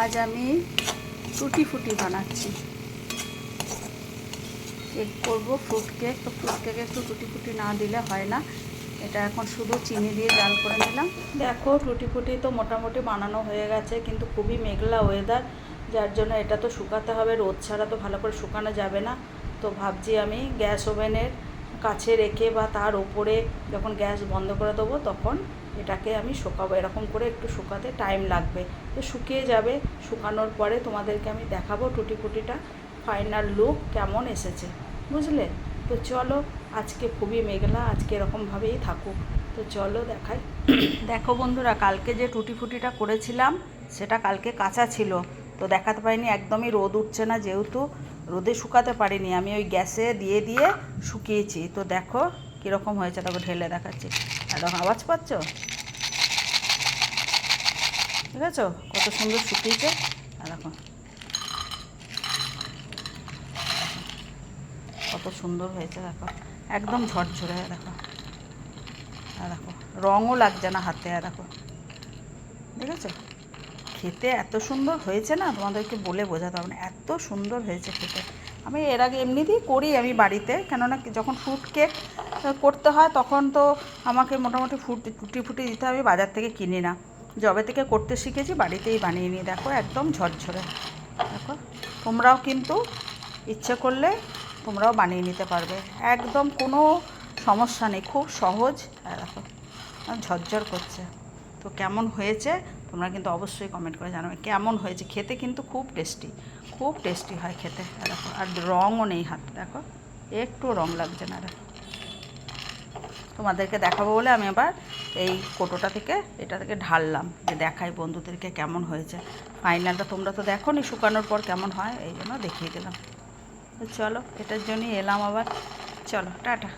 আজ আমি টুটি ফুটি বানাচ্ছি। কেক করব ফ্রুট কেক তো ফ্রুট কেকে একটু টুটি ফুটি না দিলে হয় না। এটা এখন শুধু চিনি দিয়ে জাল করে নিলাম। দেখো, টুটি ফুটি তো মোটামুটি বানানো হয়ে গেছে, কিন্তু খুবই মেঘলা ওয়েদার যার জন্য এটা তো শুকাতে হবে। রোদ ছাড়া তো ভালো করে শুকানো যাবে না। তো ভাবছি আমি গ্যাস ওভেনের কাছে রেখে বা তার ওপরে যখন গ্যাস বন্ধ করে দেবো, তখন এটাকে আমি শুকাবো। এরকম করে একটু শুকাতে টাইম লাগবে। তো শুকিয়ে যাবে। শুকানোর পরে তোমাদেরকে আমি দেখাবো টুটি ফুটিটা ফাইনাল লুক কেমন এসেছে। বুঝলে? তো চলো, আজকে খুবই মেঘলা, আজকে এরকমভাবেই থাকুক। তো চলো দেখাই। দেখো বন্ধুরা, কালকে যে টুটি ফুটিটা করেছিলাম, সেটা কালকে কাঁচা ছিল। তো দেখাতে পারিনি, একদমই রোদ উঠছে না যেহেতু, রোদে শুকাতে পারিনি। আমি ওই গ্যাসে দিয়ে দিয়ে শুকিয়েছি। তো দেখো কীরকম হয়েছে তবে ঢেলে দেখাচ্ছি। দেখো, আওয়াজ পাচ্ছ? ঠিক আছে কত সুন্দর শুকিয়েছে। দেখো, কত সুন্দর হয়েছে, দেখো। একদম ঝরঝরে, দেখো। দেখো, রঙও লাগছে না হাতে দেখো। দেখেছ? খেতে এত সুন্দর হয়েছে না? তোমাদেরকে বলে বোঝাতে হবে না। এত সুন্দর হয়েছে খেতে। আমি এর আগে এমনিতেই করি আমি বাড়িতে। কেননা যখন ফ্রুট কেক করতে হয় তখন তো আমাকে মোটামুটি ফুট, ফুটি ফুটি দিতে হবে। বাজার থেকে কিনি না। জবে থেকে করতে শিখেছি, বাড়িতেই বানিয়ে নিই। দেখো, একদম ঝরঝরে। দেখো, তোমরাও কিন্তু ইচ্ছে করলে তোমরাও বানিয়ে নিতে পারবে। একদম কোনো সমস্যা নেই। খুব সহজ। দেখো, ঝরঝর করছে। তো কেমন হয়েছে তোমরা কিন্তু অবশ্যই কমেন্ট করে জানাবে। কেমন হয়েছে? খেতে কিন্তু খুব টেস্টি খুব টেস্টি হয় খেতে। দেখো, আর রঙও নেই হাতে, দেখো, একটু রং লাগছে না তোমাদেরকে দেখাবো বলে আমি আবার এই কোটোটা থেকে, এটা থেকে ঢাললাম, যে দেখাই বন্ধুদেরকে কেমন হয়েছে। ফাইনালটা তোমরা তো দেখো নি শুকানোর পর কেমন হয়, এই জন্য দেখিয়ে দিলাম। চলো, এটার জন্যই এলাম আবার। চলো, টাটা।